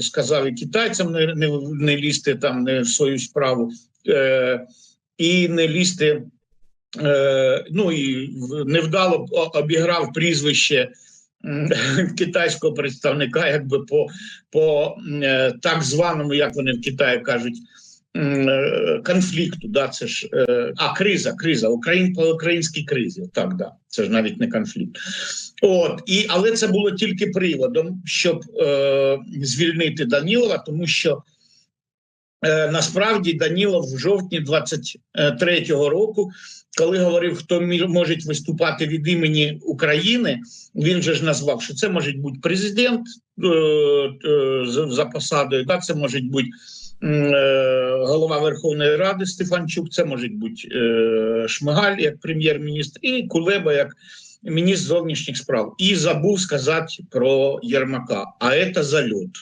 сказав і китайцям не, не, не лізти там не в свою справу е, і не лізти. Е, ну і невдало обіграв прізвище китайського представника, якби по, по е, так званому, як вони в Китаї кажуть, конфлікту. Да, це ж е, а криза, криза, Україн по українській кризі. Так, да, це ж навіть не конфлікт. От і але це було тільки приводом, щоб е, звільнити Данілова, тому що е, насправді Данілов в жовтні 23-го року, коли говорив, хто може виступати від імені України, він же ж назвав, що це може бути президент е, е, за, посадою, да, це може бути е, голова Верховної Ради Стефанчук, це може бути е, Шмигаль як прем'єр-міністр, і Кулеба як міністр зовнішніх справ. І забув сказати про Єрмака. А це зальот.